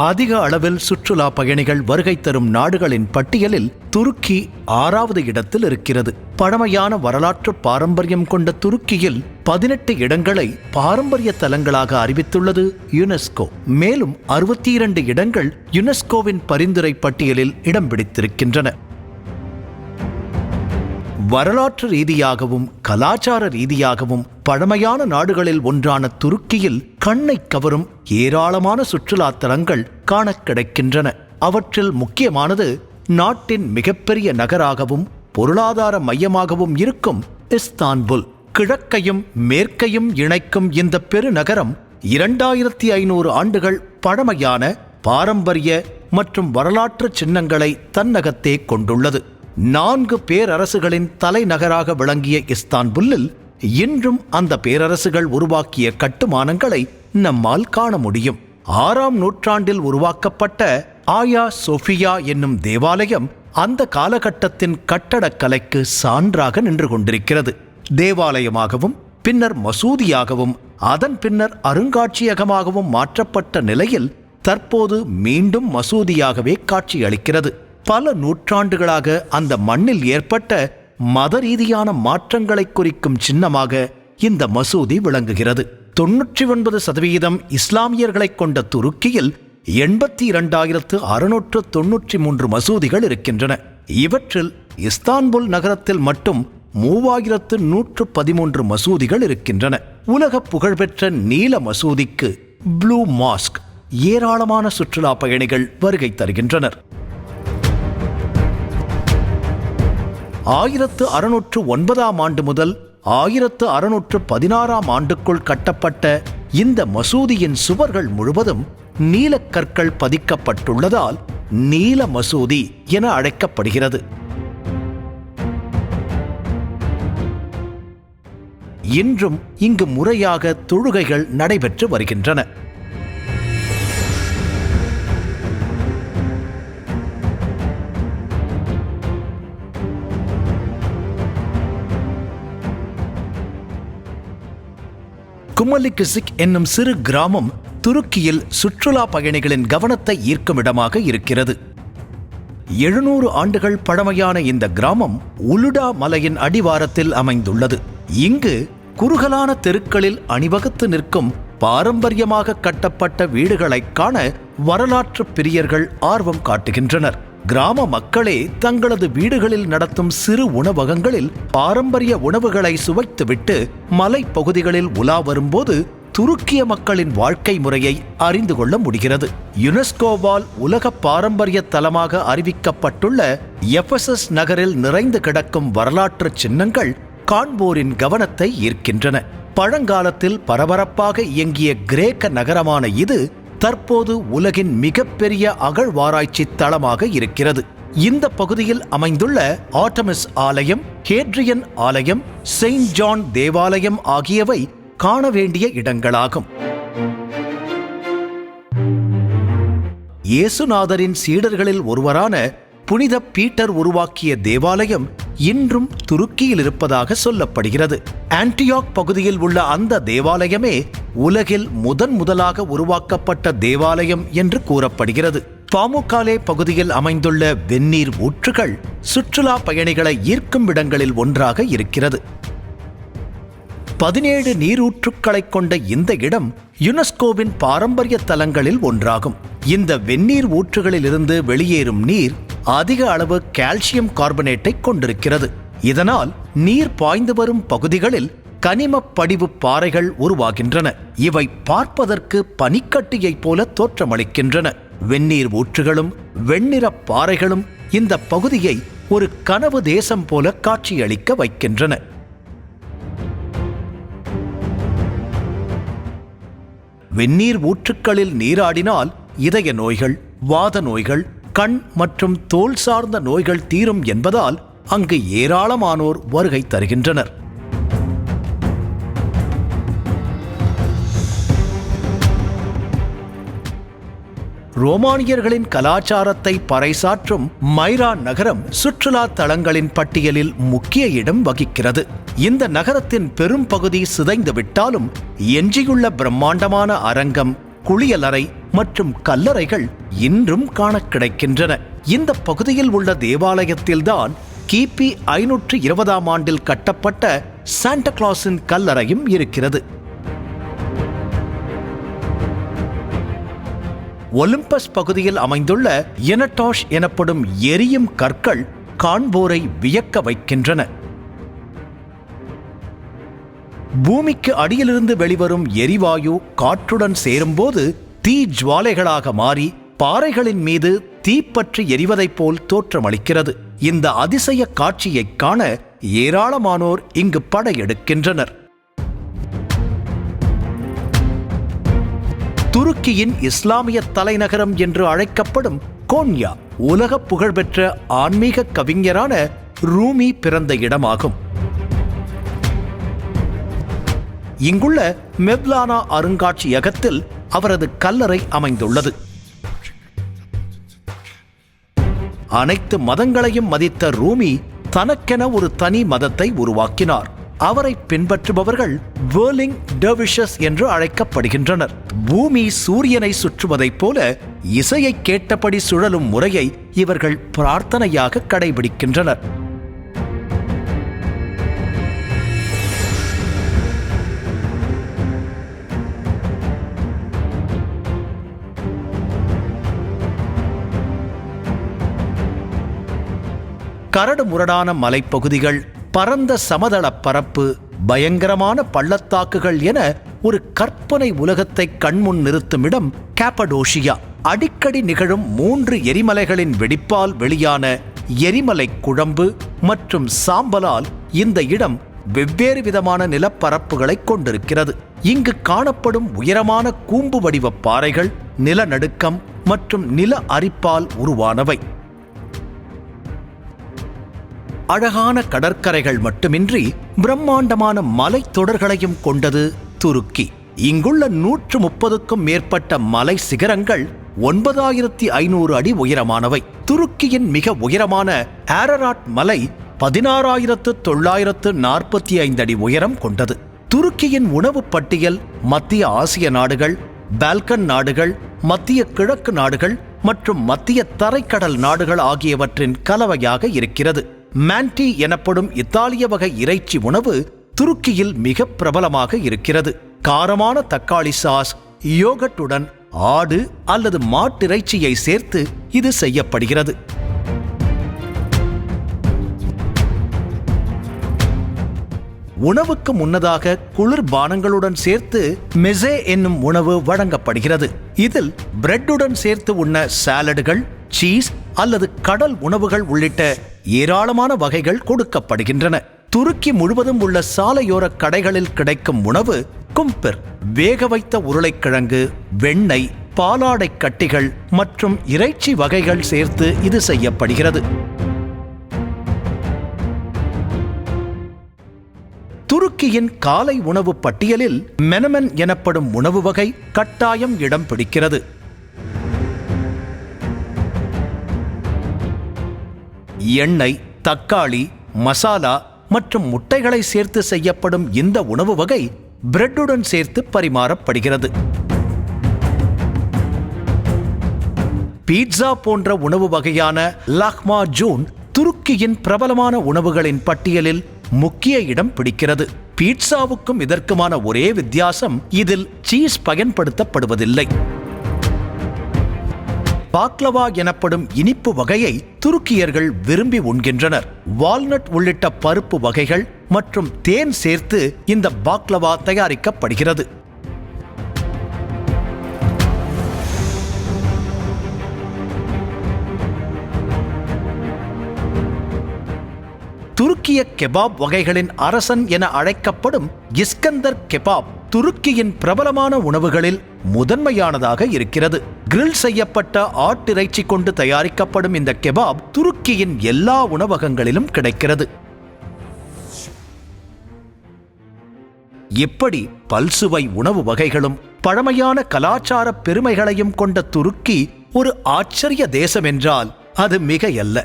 அதிக அளவில் சுற்றுலா பயணிகள் வருகை தரும் நாடுகளின் பட்டியலில் துருக்கி ஆறாவது இடத்தில் இருக்கிறது. பழமையான வரலாற்று பாரம்பரியம் கொண்ட துருக்கியில் பதினெட்டு இடங்களை பாரம்பரிய தலங்களாக அறிவித்துள்ளது யுனெஸ்கோ. மேலும் அறுபத்தி இரண்டு இடங்கள் யுனெஸ்கோவின் பரிந்துரை பட்டியலில் இடம் பிடித்திருக்கின்றன. வரலாற்று ரீதியாகவும் கலாச்சார ரீதியாகவும் பழமையான நாடுகளில் ஒன்றான துருக்கியில் கண்ணை கவரும் ஏராளமான சுற்றுலா தலங்கள் காண கிடைக்கின்றன. அவற்றில் முக்கியமானது நாட்டின் மிகப்பெரிய நகராகவும் பொருளாதார மையமாகவும் இருக்கும் இஸ்தான்புல். கிழக்கையும் மேற்கையும் இணைக்கும் இந்த பெருநகரம் இரண்டாயிரத்தி ஐநூறு ஆண்டுகள் பழமையான பாரம்பரிய மற்றும் வரலாற்று சின்னங்களை தன்னகத்தே கொண்டுள்ளது. நான்கு பேரரசுகளின் தலைநகராக விளங்கிய இஸ்தான்புல்லில் இன்றும் அந்த பேரரசுகள் உருவாக்கிய கட்டுமானங்களை நம்மால் காண முடியும். ஆறாம் நூற்றாண்டில் உருவாக்கப்பட்ட ஆயா சோஃபியா என்னும் தேவாலயம் அந்த காலகட்டத்தின் கட்டடக்கலைக்கு சான்றாக நின்று கொண்டிருக்கிறது. தேவாலயமாகவும் பின்னர் மசூதியாகவும் அதன் பின்னர் அருங்காட்சியகமாகவும் மாற்றப்பட்ட நிலையில் தற்போது மீண்டும் மசூதியாகவே காட்சியளிக்கிறது. பல நூற்றாண்டுகளாக அந்த மண்ணில் ஏற்பட்ட மத ரீதியான மாற்றங்களை குறிக்கும் சின்னமாக இந்த மசூதி விளங்குகிறது. தொன்னூற்றி ஒன்பது சதவீதம் இஸ்லாமியர்களைக் கொண்ட துருக்கியில் எண்பத்தி இரண்டாயிரத்து அறுநூற்று தொன்னூற்றி மூன்று மசூதிகள் இருக்கின்றன. இவற்றில் இஸ்தான்புல் நகரத்தில் மட்டும் மூவாயிரத்து நூற்று பதிமூன்று மசூதிகள் இருக்கின்றன. உலக புகழ்பெற்ற நீல மசூதிக்கு ப்ளூ மாஸ்க் ஏராளமான சுற்றுலா பயணிகள் வருகை தருகின்றனர். ஆயிரத்து அறுநூற்று ஒன்பதாம் ஆண்டு முதல் ஆயிரத்து அறுநூற்று பதினாறாம் ஆண்டுக்குள் கட்டப்பட்ட இந்த மசூதியின் சுவர்கள் முழுவதும் நீலக்கற்கள் பதிக்கப்பட்டுள்ளதால் நீல மசூதி என அழைக்கப்படுகிறது. இன்றும் இங்கு முறையாக தொழுகைகள் நடைபெற்று வருகின்றன. குமலி கிசிக் என்னும் சிறு கிராமம் துருக்கியில் சுற்றுலா பயணிகளின் கவனத்தை ஈர்க்கும் இடமாக இருக்கிறது. எழுநூறு ஆண்டுகள் பழமையான இந்த கிராமம் உலுடா மலையின் அடிவாரத்தில் அமைந்துள்ளது. இங்கு குறுகலான தெருக்களில் அணிவகுத்து நிற்கும் பாரம்பரியமாக கட்டப்பட்ட வீடுகளைக் காண வரலாற்று பிரியர்கள் ஆர்வம் காட்டுகின்றனர். கிராம மக்களே தங்களது வீடுகளில் நடத்தும் சிறு உணவகங்களில் பாரம்பரிய உணவுகளை சுவைத்துவிட்டு மலைப்பகுதிகளில் உலா வரும்போது துருக்கிய மக்களின் வாழ்க்கை முறையை அறிந்து கொள்ள முடிகிறது. யுனெஸ்கோவால் உலக பாரம்பரிய தலமாக அறிவிக்கப்பட்டுள்ள எஃபசஸ் நகரில் நிறைந்து கிடக்கும் வரலாற்று சின்னங்கள் காண்போரின் கவனத்தை ஈர்க்கின்றன. பழங்காலத்தில் பரபரப்பாக இயங்கிய கிரேக்க நகரமான இது தற்போது உலகின் மிகப்பெரிய அகழ்வாராய்ச்சி தளமாக இருக்கிறது. இந்த பகுதியில் அமைந்துள்ள ஆட்டமிஸ் ஆலயம் ஹேட்ரியன் ஆலயம் செயின்ட் ஜான் தேவாலயம் ஆகியவை காண வேண்டிய இடங்களாகும். இயேசுநாதரின் சீடர்களில் ஒருவரான புனித பீட்டர் உருவாக்கிய தேவாலயம் இன்றும் துருக்கியில் இருப்பதாக சொல்லப்படுகிறது. ஆன்டியாக் பகுதியில் உள்ள அந்த தேவாலயமே உலகில் முதன் முதலாக உருவாக்கப்பட்ட தேவாலயம் என்று கூறப்படுகிறது. பாமுக்காலே பகுதியில் அமைந்துள்ள வெந்நீர் ஊற்றுகள் சுற்றுலா பயணிகளை ஈர்க்கும் இடங்களில் ஒன்றாக இருக்கிறது. பதினேழு நீரூற்றுக்களைக் கொண்ட இந்த இடம் யுனெஸ்கோவின் பாரம்பரிய தலங்களில் ஒன்றாகும். இந்த வெந்நீர் ஊற்றுகளிலிருந்து வெளியேறும் நீர் அதிக அளவு கால்சியம் கார்பனேட்டை கொண்டிருக்கிறது. இதனால் நீர் பாய்ந்து வரும் பகுதிகளில் கனிம படிவு பாறைகள் உருவாகின்றன. இவை பார்ப்பதற்கு பனிக்கட்டியைப் போல தோற்றமளிக்கின்றன. வெந்நீர் ஊற்றுகளும் வெண்ணிற பாறைகளும் இந்த பகுதியை ஒரு கனவு தேசம் போல காட்சியளிக்க வைக்கின்றன. வெந்நீர் ஊற்றுக்களில் நீராடினால் இதய நோய்கள் வாத நோய்கள் கண் மற்றும் தோல் சார்ந்த நோய்கள் தீரும் என்பதால் அங்கு ஏராளமானோர் வருகை தருகின்றனர். ரோமானியர்களின் கலாச்சாரத்தை பறைசாற்றும் மைரா நகரம் சுற்றுலா தலங்களின் பட்டியலில் முக்கிய இடம் வகிக்கிறது. இந்த நகரத்தின் பெரும் பகுதி சிதைந்து விட்டாலும் எஞ்சியுள்ள பிரம்மாண்டமான அரங்கம் குளியலறை மற்றும் கல்லறைகள் இன்றும் காண கிடைக்கின்றன இந்த பகுதியில் உள்ள தேவாலயத்தில்தான் கிபி ஐநூற்று இருபதாம் ஆண்டில் கட்டப்பட்ட சாண்டா கிளாஸின் கல்லறையும் இருக்கிறது. ஒலிம்பஸ் பகுதியில் அமைந்துள்ள எனட்டாஷ் எனப்படும் எரியும் கற்கள் காண்போரை வியக்க வைக்கின்றன. பூமிக்கு அடியிலிருந்து வெளிவரும் எரிவாயு காற்றுடன் சேரும்போது தீ ஜுவாலைகளாக மாறி பாறைகளின் மீது தீப்பற்றி எரிவதைப் போல் தோற்றமளிக்கிறது. இந்த அதிசய காட்சியைக் காண ஏராளமானோர் இங்கு படையெடுக்கின்றனர். துருக்கியின் இஸ்லாமிய தலைநகரம் என்று அழைக்கப்படும் கோன்யா உலக புகழ்பெற்ற ஆன்மீக கவிஞரான ரூமி பிறந்த இடமாகும். இங்குள்ள மெவ்லானா அருங்காட்சியகத்தில் அவரது கல்லறை அமைந்துள்ளது. அனைத்து மதங்களையும் மதித்த ரூமி தனக்கென ஒரு தனி மதத்தை உருவாக்கினார். அவரை பின்பற்றுபவர்கள் வேர்லிங் டெர்விஷஸ் என்று அழைக்கப்படுகின்றனர். பூமி சூரியனை சுற்றுவதைப் போல இசையை கேட்டபடி சுழலும் முறையை இவர்கள் பிரார்த்தனையாக கடைபிடிக்கின்றனர். கரடு முரடான மலைப்பகுதிகள் பரந்த சமதளப் பரப்பு பயங்கரமான பள்ளத்தாக்குகள் என ஒரு கற்பனை உலகத்தை கண்முன் நிறுத்தும் இடம் கேப்படோஷியா. அடிக்கடி நிகழும் மூன்று எரிமலைகளின் வெடிப்பால் வெளியான எரிமலை குழம்பு மற்றும் சாம்பலால் இந்த இடம் வெவ்வேறு விதமான நிலப்பரப்புகளை கொண்டிருக்கிறது. இங்கு காணப்படும் உயரமான கூம்பு வடிவ பாறைகள் நிலநடுக்கம் மற்றும் நில அரிப்பால் உருவானவை. அழகான கடற்கரைகள் மட்டுமின்றி பிரம்மாண்டமான மலைத்தொடர்களையும் கொண்டது துருக்கி. இங்குள்ள நூற்று முப்பதுக்கும் மேற்பட்ட மலை சிகரங்கள் ஒன்பதாயிரத்தி ஐநூறு அடி உயரமானவை. துருக்கியின் மிக உயரமான ஆரராட் மலை பதினாறாயிரத்து தொள்ளாயிரத்து நாற்பத்தி ஐந்து அடி உயரம் கொண்டது. துருக்கியின் உணவு பட்டியல் மத்திய ஆசிய நாடுகள் பால்கன் நாடுகள் மத்திய கிழக்கு நாடுகள் மற்றும் மத்திய தரைக்கடல் நாடுகள் ஆகியவற்றின் கலவையாக இருக்கிறது. மேன்டி எனப்படும் இத்தாலிய வகை இறைச்சி உணவு துருக்கியில் மிக பிரபலமாக இருக்கிறது. காரமான தக்காளி சாஸ் யோகட்டுடன் ஆடு அல்லது மாட்டிறைச்சியை சேர்த்து இது செய்யப்படுகிறது. உணவுக்கு முன்னதாக குளிர்பானங்களுடன் சேர்த்து மெசே என்னும் உணவு வழங்கப்படுகிறது. இதில் பிரெட்டுடன் சேர்த்து உண்ண சாலடுகள் சீஸ் அல்லது கடல் உணவுகள் உள்ளிட்ட ஏராளமான வகைகள் கொடுக்கப்படுகின்றன. துருக்கி முழுவதும் உள்ள சாலையோர கடைகளில் கிடைக்கும் உணவு கும்பிர் வேக வைத்த உருளைக்கிழங்கு வெண்ணெய் பாலாடை கட்டிகள் மற்றும் இறைச்சி வகைகள் சேர்த்து இது செய்யப்படுகிறது. துருக்கியின் காலை உணவு பட்டியலில் மெனமென் எனப்படும் உணவு வகை கட்டாயம் இடம் பிடிக்கிறது. எண்ணெய் தக்காளி மசாலா மற்றும் முட்டைகளை சேர்த்து செய்யப்படும் இந்த உணவு வகை பிரெட்டுடன் சேர்த்து பரிமாறப்படுகிறது. பீட்சா போன்ற உணவு வகையான லஹ்மா ஜூன் துருக்கியின் பிரபலமான உணவுகளின் பட்டியலில் முக்கிய இடம் பிடிக்கிறது. பீட்சாவுக்கும் இதற்குமான ஒரே வித்தியாசம் இதில் சீஸ் பயன்படுத்தப்படுவதில்லை. பாக்லவா எனப்படும் இனிப்பு வகையை துருக்கியர்கள் விரும்பி உண்கின்றனர். வால்நட் உள்ளிட்ட பருப்பு வகைகள் மற்றும் தேன் சேர்த்து இந்த பாக்லவா தயாரிக்கப்படுகிறது. துருக்கிய கெபாப் வகைகளின் அரசன் என அழைக்கப்படும் இஸ்கந்தர் கெபாப் துருக்கியின் பிரபலமான உணவுகளில் முதன்மையானதாக இருக்கிறது. கிரில் செய்யப்பட்ட ஆட்டிறைச்சி கொண்டு தயாரிக்கப்படும் இந்த கெபாப் துருக்கியின் எல்லா உணவகங்களிலும் கிடைக்கிறது. இப்படி பல்சுவை உணவு வகைகளும் பழமையான கலாச்சார பெருமைகளையும் கொண்ட துருக்கி ஒரு ஆச்சரிய தேசம் என்றால் அது மிகையல்ல.